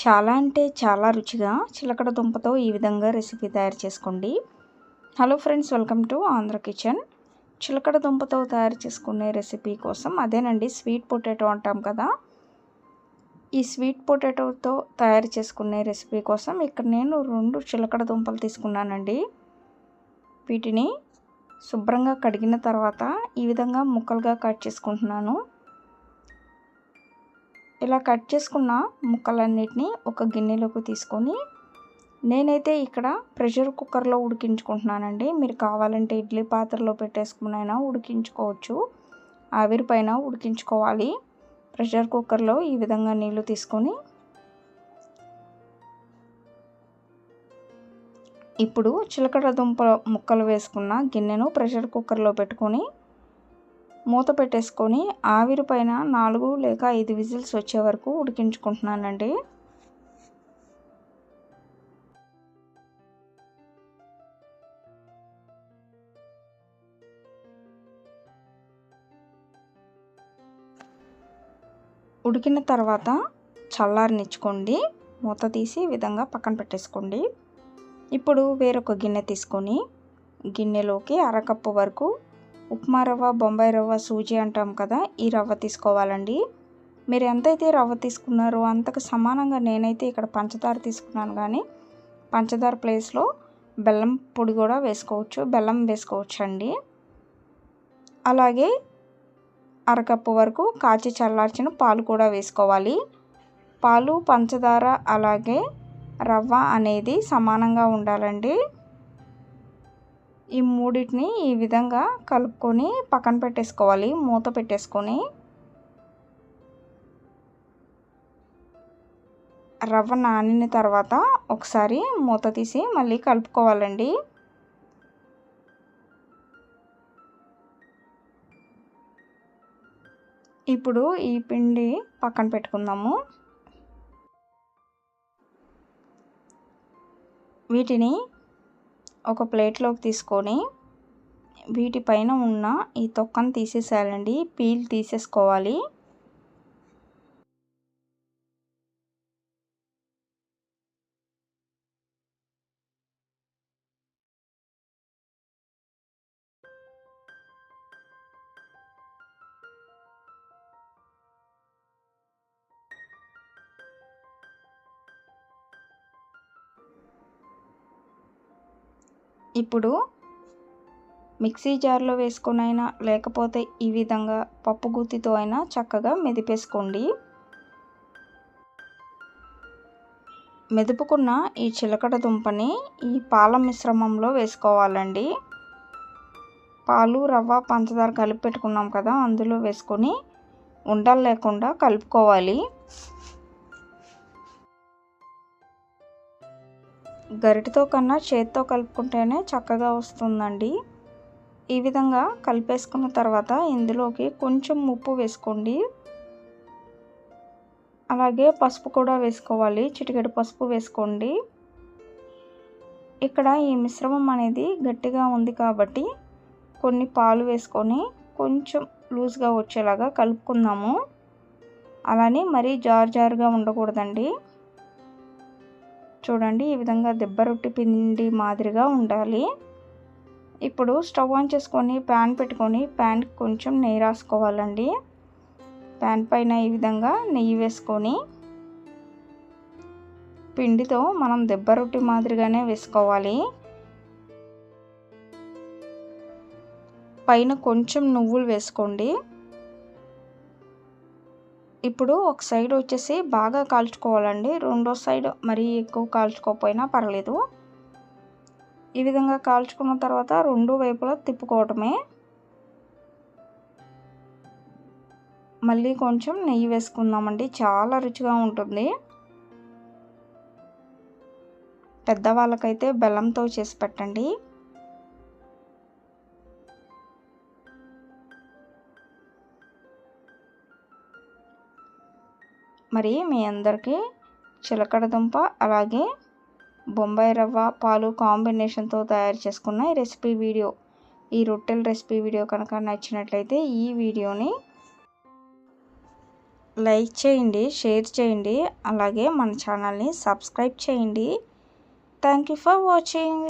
చాలా అంటే చాలా రుచిగా చిలకడ దుంపతో ఈ విధంగా రెసిపీ తయారు చేసుకోండి. Hello friends welcome to Andhra kitchen చిలకడ దుంపతో తయారు చేసుకునే రెసిపీ కోసం అదేనండి స్వీట్ పొటాటో అంటాం కదా. ఈ స్వీట్ పొటాటోతో తయారు చేసుకునే రెసిపీ కోసం ఇక్కడ నేను రెండు చిలకడ దుంపలు తీసుకున్నానండి. వీటిని శుభ్రంగా కడిగిన తర్వాత ఈ విధంగా ముక్కలుగా కట్ చేసుకుంటున్నాను. ఇలా కట్ చేసుకున్న ముక్కలన్నిటిని ఒక గిన్నెలోకి తీసుకొని నేనైతే ఇక్కడ ప్రెషర్ కుక్కర్లో ఉడికించుకుంటున్నానండి. మీరు కావాలంటే ఇడ్లీ పాత్రలో పెట్టేసుకునైనా ఉడికించుకోవచ్చు. ఆవిరి పైన ఉడికించుకోవాలి. ప్రెషర్ కుక్కర్లో ఈ విధంగా నీళ్ళు తీసుకొని ఇప్పుడు చిలకడ దుంప ముక్కలు వేసుకున్న గిన్నెను ప్రెషర్ కుక్కర్లో పెట్టుకొని మూత పెట్టేసుకొని ఆవిరి పైన నాలుగు లేక ఐదు విజిల్స్ వచ్చే వరకు ఉడికించుకుంటున్నానండి. ఉడికిన తర్వాత చల్లారనిచ్చుకోండి. మూత తీసి విధంగా పక్కన పెట్టేసుకోండి. ఇప్పుడు వేరొక గిన్నె తీసుకొని గిన్నెలోకి అరకప్పు వరకు ఉప్మా రవ్వ బొంబాయి రవ్వ సూజీ అంటాం కదా ఈ రవ్వ తీసుకోవాలండి. మీరు ఎంతైతే రవ్వ తీసుకున్నారో అంతకు సమానంగా నేనైతే ఇక్కడ పంచదార తీసుకున్నాను కానీ పంచదార ప్లేస్లో బెల్లం పొడి కూడా వేసుకోవచ్చు బెల్లం వేసుకోవచ్చు అండి అలాగే అరకప్పు వరకు కాచి చల్లార్చిన పాలు కూడా వేసుకోవాలి. పాలు పంచదార అలాగే రవ్వ అనేది సమానంగా ఉండాలండి. ఈ మూడింటిని ఈ విధంగా కలుపుకొని పక్కన పెట్టేసుకోవాలి మూత పెట్టేసుకొని. రవ్వ నానిన తర్వాత ఒకసారి మూత తీసి మళ్ళీ కలుపుకోవాలండి. ఇప్పుడు ఈ పిండి పక్కన పెట్టుకుందాము. వీటిని ఒక ప్లేట్లోకి తీసుకొని వీటిపైన ఉన్న ఈ తొక్కను తీసేసేయాలండి. పీల్ తీసేసుకోవాలి. ఇప్పుడు మిక్సీ జార్లో వేసుకునైనా లేకపోతే ఈ విధంగా పప్పు గుత్తితో అయినా చక్కగా మెదిపేసుకోండి. మెదుపుకున్న ఈ చిలకడ దుంపని ఈ పాల మిశ్రమంలో వేసుకోవాలండి. పాలు రవ్వ పంచదార కలిపి పెట్టుకున్నాం కదా అందులో వేసుకొని ఉండలు లేకుండా కలుపుకోవాలి. గరిటతో కన్నా చేత్తో కలుపుకుంటేనే చక్కగా వస్తుందండి. ఈ విధంగా కలిపేసుకున్న తర్వాత ఇందులోకి కొంచెం ఉప్పు వేసుకోండి. అలాగే పసుపు కూడా వేసుకోవాలి. చిటికెడు పసుపు వేసుకోండి. ఇక్కడ ఈ మిశ్రమం అనేది గట్టిగా ఉంది కాబట్టి కొన్ని పాలు వేసుకొని కొంచెం లూజ్గా వచ్చేలాగా కలుపుకుందాము. అలానే మరీ జారు జారుగా ఉండకూడదండి. చూడండి ఈ విధంగా దెబ్బ రొట్టి పిండి మాదిరిగా ఉండాలి. ఇప్పుడు స్టవ్ ఆన్ చేసుకొని ప్యాన్ పెట్టుకొని ప్యాన్కి కొంచెం నెయ్యి రాసుకోవాలండి. ప్యాన్ పైన ఈ విధంగా నెయ్యి వేసుకొని పిండితో మనం దెబ్బ రొట్టి మాదిరిగానే వేసుకోవాలి. పైన కొంచెం నువ్వులు వేసుకోండి. ఇప్పుడు ఒక సైడ్ వచ్చేసి బాగా కాల్చుకోవాలండి. రెండో సైడ్ మరీ ఎక్కువ కాల్చుకోకపోయినా పర్లేదు. ఈ విధంగా కాల్చుకున్న తర్వాత రెండు వైపులా తిప్పుకోవటమే. మళ్ళీ కొంచెం నెయ్యి వేసుకుందామండి. చాలా రుచిగా ఉంటుంది. పెద్దవాళ్ళకైతే బెల్లంతో చేసి పెట్టండి. మరి మీ అందరికీ చిలకడదుంప అలాగే బొంబాయి రవ్వ పాలు కాంబినేషన్తో తయారు చేసుకున్న ఈ రెసిపీ వీడియో. ఈ రొట్టెల రెసిపీ వీడియో కనుక నచ్చినట్లయితే ఈ వీడియోని లైక్ చేయండి షేర్ చేయండి అలాగే మన ఛానల్ని సబ్స్క్రైబ్ చేయండి. Thank you for watching.